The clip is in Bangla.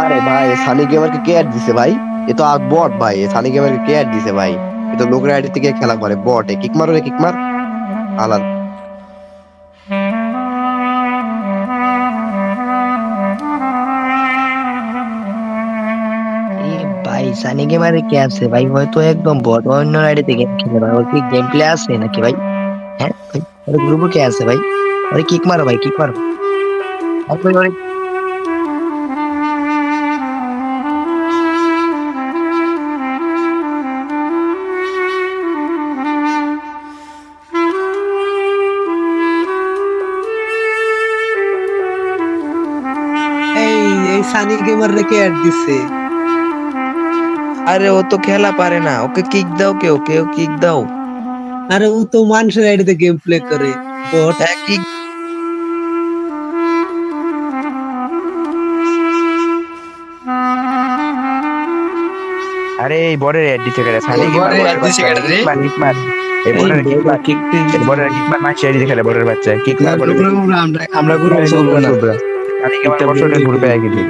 আরে ভাই সানি গেমারকে কে অ্যাড দিছে ভাই এ তো আর বট ভাই এ সানি গেমারকে কে অ্যাড দিছে ভাই এ তো লোকের আইডি থেকে খেলা করে বট এ কিক মারো রে কিক মার আলান এ ভাই সানি গেমারে কে আছে ভাই হয়তো একদম বট অন্য আইডিতে গেম খেলে ভাই ওর কি গেম প্লে আছে নাকি ভাই হ্যাঁ ভাই ওর গ্রুপে কে আছে ভাই আরে কিক মারো ভাই কিক মারো সানি গেমার রেখে অ্যাড দিছে। আরে ও তো খেলা পারে না ওকে কিক দাও কেউ কেউ কিক দাও। আরে ও তো মানুষের আইডিতে গেম প্লে করে। বট হ্যাঁ কিক আরে এই বড়ের অ্যাড দিতে সানি কি দিছে কেটে রে? কিক মার এই বড়ের কিক মার কিক বড়ের কিক মার মার ছেড়ে দিতে বড়ের বাচ্চা কিক মার আমরা আমরা সানি কি আমার বছরের গ্রুপে একই দিই